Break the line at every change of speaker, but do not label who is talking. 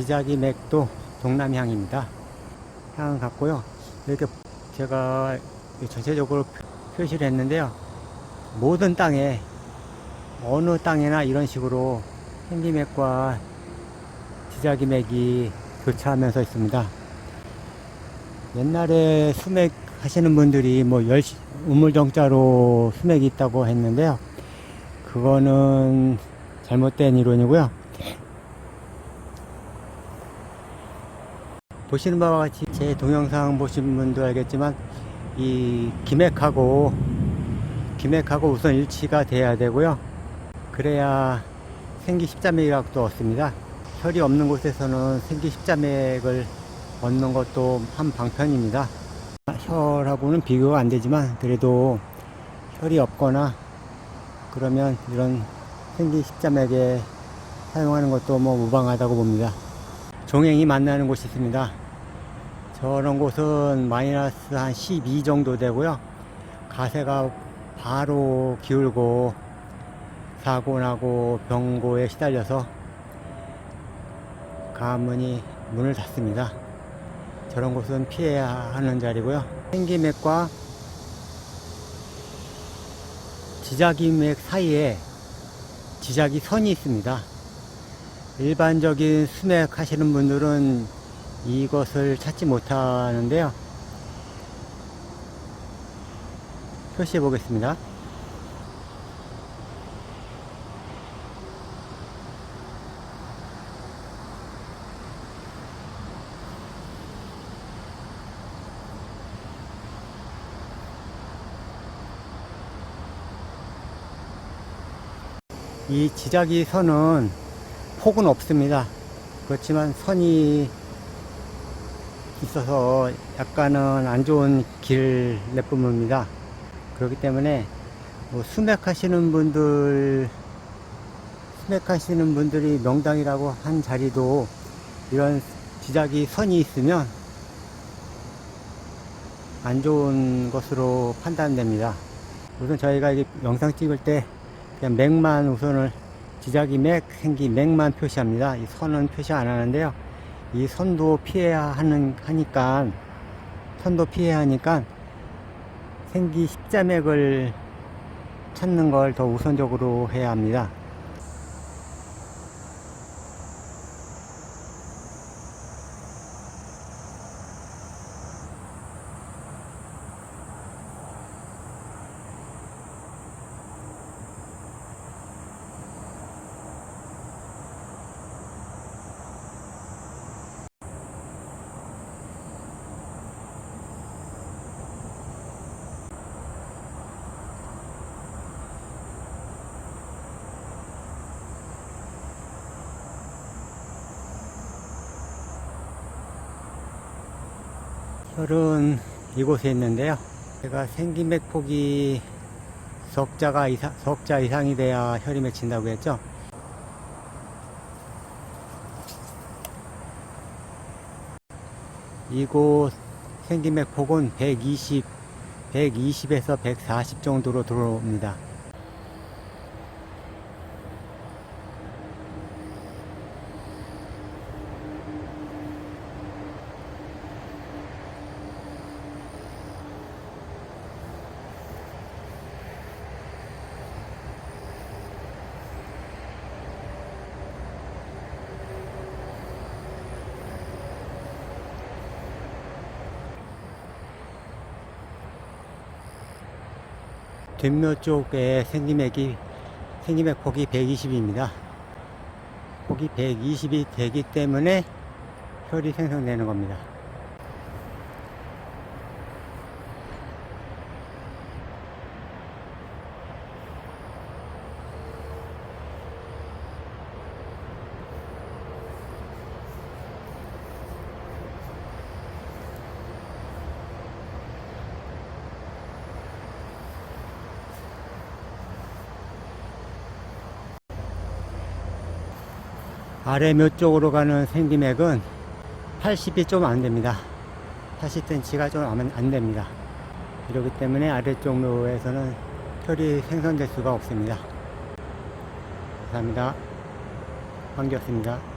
지자기 맥도 동남향입니다. 향은 같고요. 이렇게 제가 전체적으로 표- 표시를 했는데요. 모든 땅에 어느 땅에나 이런 식으로 생기맥과 지자기 맥이 교차하면서 있습니다. 옛날에 수맥 하시는 분들이 뭐 열, 우물정자로 수맥이 있다고 했는데요. 그거는 잘못된 이론이고요. 보시는 바와 같이 제 동영상 보신 분도 알겠지만 이 기맥하고 기맥하고 우선 일치가 돼야 되고요. 그래야 생기 십자맥이라고 얻습니다. 혈이 없는 곳에서는 생기 십자맥을 얻는 것도 한 방편입니다. 혈하고는 비교가 안 되지만 그래도 혈이 없거나 그러면 이런 생기 십자맥에 사용하는 것도 뭐 무방하다고 봅니다. 종행이 만나는 곳이 있습니다. 저런 곳은 마이너스 한 12 정도 되고요. 가세가 바로 기울고 사고 나고 병고에 시달려서 가문이 문을 닫습니다. 저런 곳은 피해야 하는 자리고요. 생기맥과 지자기맥 사이에 지자기 선이 있습니다. 일반적인 수맥 하시는 분들은 이것을 찾지 못하는데요. 표시해 보겠습니다. 이 지자기 선은 폭은 없습니다. 그렇지만 선이 있어서 약간은 안 좋은 길 내뿜입니다. 그렇기 때문에 뭐 수맥하시는 분들 수맥하시는 분들이 명당이라고 한 자리도 이런 지자기 선이 있으면 안 좋은 것으로 판단됩니다. 우선 저희가 이 영상 찍을 때 그냥 맥만 우선을 지자기 맥, 생기 맥만 표시합니다. 이 선은 표시 안 하는데요. 이 선도 피해야 하는, 하니까, 선도 피해야 하니까 생기 십자맥을 찾는 걸 더 우선적으로 해야 합니다. 혈은 이곳에 있는데요. 제가 생기맥 폭이 석자가 이상, 석자 이상이 돼야 혈이 맺힌다고 했죠. 이곳 생기맥 폭은 120, 120에서 140 정도로 들어옵니다. 뒷묘 쪽에 생기맥이 생기맥 폭이 120입니다. 폭이 120이 되기 때문에 혈이 생성되는 겁니다. 아래 몇 쪽으로 가는 생기맥은 80이 좀 안 됩니다. 80cm가 좀 안 됩니다. 이렇기 때문에 아래쪽 묘에서는 혈이 생성될 수가 없습니다. 감사합니다. 황기였습니다.